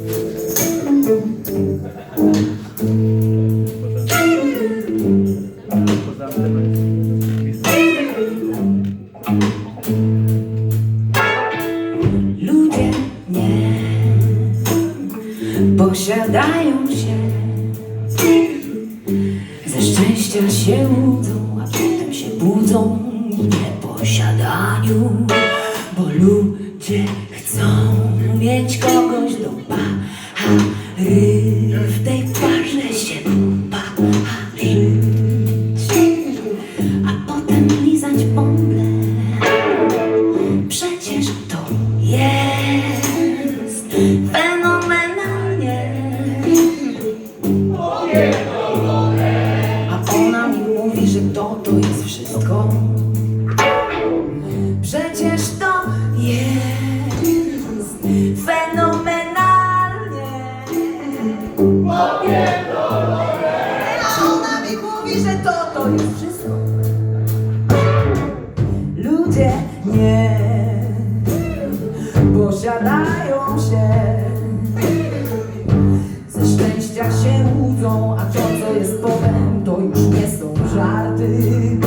Ludzie nie posiadają się, ze szczęścia się łudzą, a potem się budzą w nieposiadaniu, bo ludzie chcą mieć kogoś do pary. W tej parze się palić a potem lizać bąble. Przecież to jest fenomenalnie. A ona mi mówi, że to, to jest wszystko. Ludzie nie posiadają się. Ze szczęścia się łudzą, a to, co jest potem, to już nie są żarty.